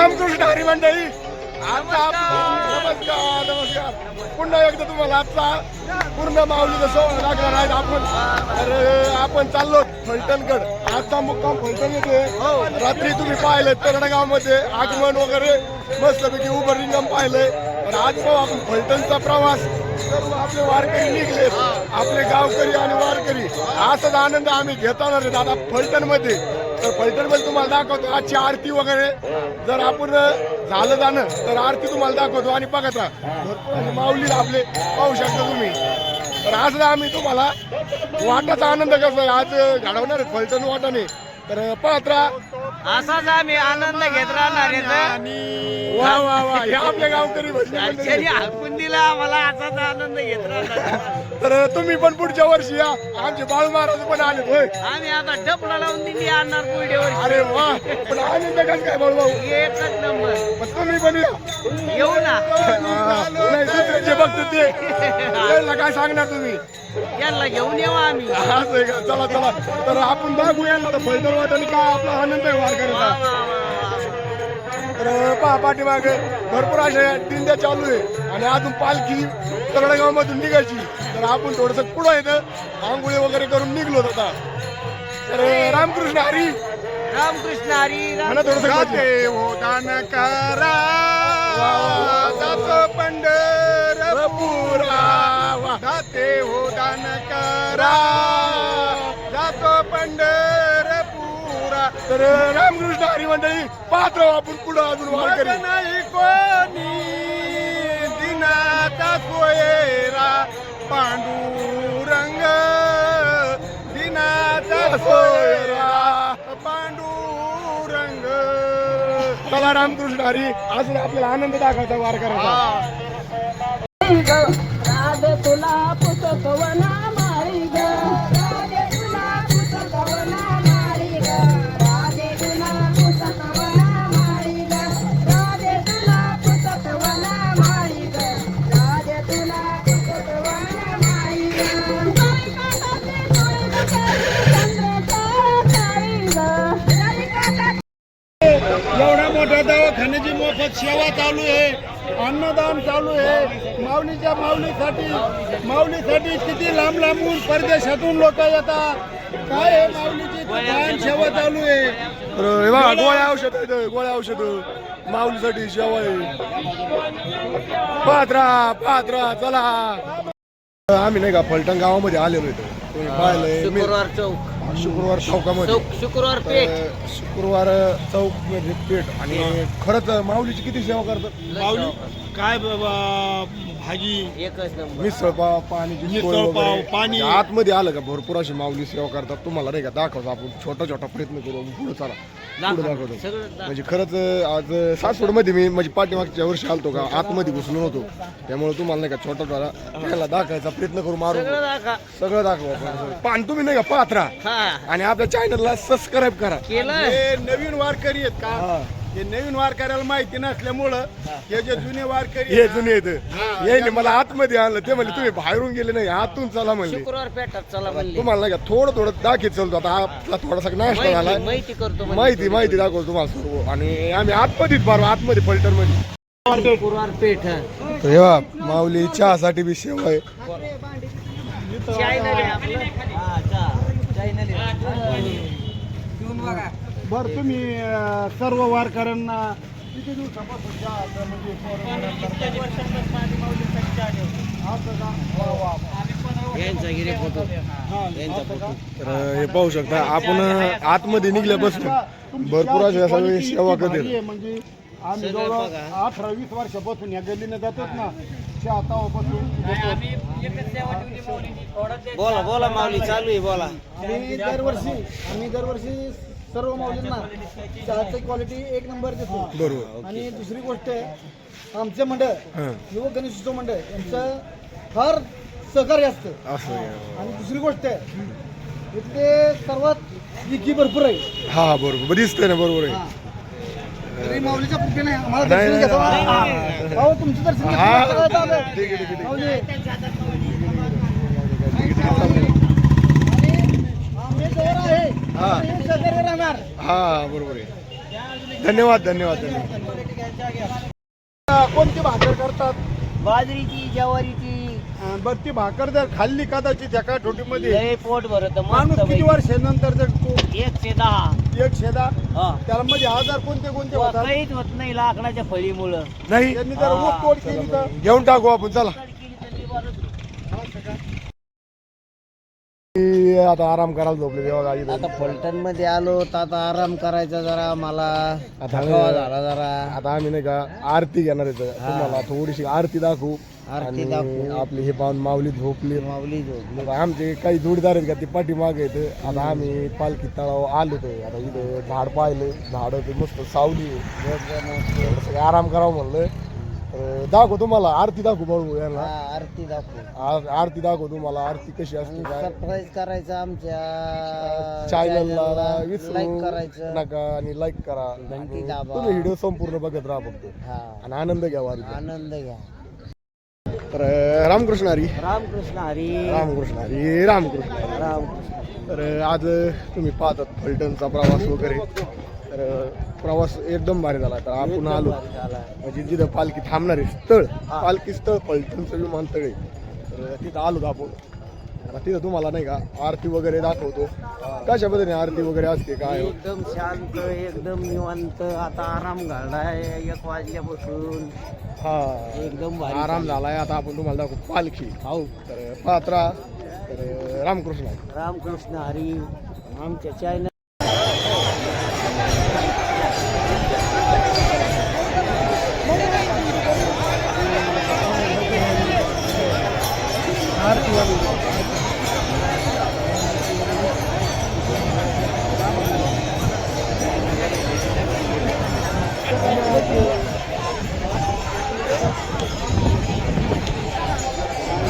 रामकृष्ण हरी मंडळी. आता नमस्कार. नमस्कार. पुन्हा एकदा तुम्हाला आजचा पूर्ण माऊलीचा सोहळा लागणार आहे. आपण तर आपण चाललो फलटणगड. आजचा मुक्काम फलटण येते रात्री तुम्ही पाहिलं तरडगावमध्ये आगमन वगैरे मस्तपैकी उभं रिंगम पाहिलंय. तर आज पाहू आपण फलटणचा प्रवास. सर्व आपले वारकरी निघले. आपले गावकरी आणि वारकरी. असाच आनंद आम्ही घेताना रे दादा फलटणमध्ये तर फलटणमध्ये तुम्हाला दाखवतो. आजची आरती वगैरे जर आपण झालं जाणं तर आरती तुम्हाला दाखवतो. आणि बघत राहा. भरपूर माऊली आपले पाहू शकता तुम्ही. तर आज आम्ही तुम्हाला वाटाचा आनंद कसा आज घडवणार फलटण वाटाने. तर पाहत राहा. असाच आम्ही आनंद घेत राहणार. वा वा वा. हे आपले गावकरी भजनी मंडळी. हाकून दिला आम्हाला असाच आनंद घेत राहणार तर तुम्ही पण पुढच्या वर्षी या. आमचे बाळू महाराज पण आले होय. आम्ही आता डबला लावून दिली आणणार पुढे वर्षी. अरे वा. पण आनंद कसं काय बाळू भाऊ एकच नंबर. पण तुम्ही पण या. येऊ ना. हा, नाही दुसरे जे बघतो ते. त्यांना काय सांगणार तुम्ही? यांना घेऊन येऊ आम्ही. असं आहे का? चला चला. तर आपण दाखवूया ना फैदर वाटाने काय आपला आनंद आहे वार वा, करायचा. तर पहा पाठीमागे भरपूर अशा दिंड्या चालू आहे. आणि अजून पालखी तरडगाव मधून निघायची. तर आपण थोडस पुढं येतं आंघोळी वगैरे करून निघलो आता. तर रामकृष्ण हरी. रामकृष्ण हरी म्हणा थोडस जाते हो दान दान करा जातो पंढरपुरा. तर रामकृष्ण हरी मंडळी पाहत राहू आपण पुढं अजून करी नाही कोणी दिनाचा सोयरा पांडुरंग. दिनाचा सोयरा. पांडुरंग. चला रामकृष्ण हरी अजून आपल्याला आनंद दाखवायचा वार करायचा राधे तुला सेवा चालू आहे अन्नदान चालू आहे. माऊलीच्या माऊलीसाठी माऊलीसाठी किती लांब लांबून परदेशातून लोक येतात. काय आहे माऊलीची छान सेवा चालू आहे? गोळ्या औषध आहेत गोळ्या औषध. माऊलीसाठी सेवा आहे. पात्रा पात्रा चला. आम्ही नाही का फलटण गावामध्ये आलेलो इथं. मी- शुक्रवार चौक. शुक्रवार चौकामध्ये. चौक शुक्रवार पेठ. तर शुक्रवार चौकमध्ये पेठ. आणि खरंच माऊलीची किती सेवा करतात? माऊली काय बाबा भाजी? एकच नंबर. मिसळ पाव पाणी मिसळ पाव, पाणी. आतमध्ये आलं का? भरपूर अशी माऊली सेवा करतात. तुम्हाला नाही का? दाखवतो आपण. छोटा छोटा प्रयत्न करू. पुढे चला. पुढे दाखवतो. म्हणजे खरंच आज सासवडमध्ये मी म्हणजे पाठीमागच्या वर्षी आलतो का आतमध्ये घुसलो नव्हतो त्यामुळे तुम्हाला नाही का छोटा छोटा त्याला दाखवायचा प्रयत्न करू मारू सगळं दाखवा. पण तुम्ही नाही का हा. आणि आपल्या चॅनलला सबस्क्राईब करा. केलं नवीन वारकरी आहेत हा. का हे नवीन वारकऱ्याला माहिती नसल्यामुळं हे. जे जुने वारकरी हे जुने येत मला आतमध्ये आणलं. ते म्हणले तुम्ही बाहेरून गेले नाही आतून चला म्हणले. शुक्रवार पेठात चला म्हणले. तुम्हाला नाही का थोडं थोडं दाखवत चालतो. आता आपला थोडासा नाश्ता झाला माहिती माहिती करतो. माहिती माहिती दाखवतो तुम्हाला सर्व. आणि आम्ही आतमध्येच फार आतमध्ये पलटरमध्ये. शुक्रवार पेठ. तेव्हा माऊली चहासाठी बी सेवा आपलं. हा, आहे. बर तुम्ही अं, सर्व वारकऱ्यांना किती दिवसापासून आता म्हणजे तर हे पाहू शकता आपण आतमध्ये निघल्यापासून भरपूर अशा सगळी सेवा भारी आहे, म्हणजे आम्ही जवळ. अठरा वीस वर्षापासून या गल्लीने जातात ना चहा तावापासून बोला बोला माऊली चालू आहे बोला. आम्ही दरवर्षी आम्ही दरवर्षी सर्व माऊलींना चहाची क्वालिटी एक नंबर देतो. बरोबर. आणि दुसरी गोष्ट आहे आमचे मंडळ. युवक गणेश उत्सव मंडळ यांचं फार सहकार्य असतं. आणि दुसरी गोष्ट आहे इथले सर्वात विकी भरपूर आहे. हा बरोबर. दिसतंय ना बरोबर आहे. तरी माऊलीच्या कृपेने आम्हाला नाही, दर्शन नाही, घेतो तुमचं दर्शन. माऊली. आणि आम्ही जवळ आहे हा. बरोबर आहे. धन्यवाद धन्यवाद धन्यवाद. कोणती भाकर करतात? बाजरीची ज्वारीची. बरं ती भाकर जर खाल्ली कदाचित एका ठोटीमध्ये. लय पोट भरत माणूस किती वर्षानंतर जर तो एकशे दहा. एक शेदा हा. त्याला मध्ये आजार कोणते कोणते होतात? काहीच होत नाही लाकडाच्या फळीमुळं. नाही त्यांनी जर ऊस तोड केली तर? घेऊन टाकू आपण चला. मी आता आराम करायला झोपले तेव्हा गाडी आता फलटणमध्ये आलो तर आता आराम करायचा जरा मला आता थकावा झाला जरा. आता आम्ही नाही का आरती घेणार आहे तुम्हाला थोडीशी आरती दाखवू. आरती आणि दाखवू. आपली हे पाहून माऊली झोपली. माऊली झोपली. आता आमचे काही जोडीदार आहेत का ते पाठीमागे आहेत. आता आम्ही पालखी तळाव आलो तर आता इथं झाड पाहिलं. झाड ते मस्त सावली आहे. थोडंसं काही आराम करावं म्हणलं. तर दाखव तुम्हाला आरती दाखवू बघू यांना. हा, आरती दाखवू. आर- आरती दाखव तुम्हाला आरती कशी असते काय. सरप्राईज करायचं आमच्या चॅनलला लाईक विसरू करायचं. नका आणि लाईक करा. घंटी आणि दाबा. तुम्ही व्हिडिओ संपूर्ण बघत राहा फक्त. हा. आणि आनंद घ्या वारीचा. आनंद घ्या. तर रामकृष्ण हरी. रामकृष्ण हरी. रामकृष्ण हरी रामकृष्ण हरी. रामकृष्ण तर आज तुम्ही पाहतात फलटणचा प्रवास वगैरे. तर प्रवास एकदम भारी झाला. तर आपण आलो. म्हणजे जिथं पालखी थांबणार आहे स्थळ. पालखी स्थळ फलटणचं विमानतळ आहे तर तिथं आलो आपण. आता तिथं तुम्हाला नाही का आरती वगैरे दाखवतो. कशा पद्धतीने आरती वगैरे असते काय? एकदम शांत एकदम निवांत. आता आराम घाललाय एक वाजल्यापासून. हा. एकदम भारी आराम झालाय. आता आपण तुम्हाला दाखवू पालखी. हो. तर पात्रा तर रामकृष्ण. रामकृष्ण हरी. आमच्या चॅनल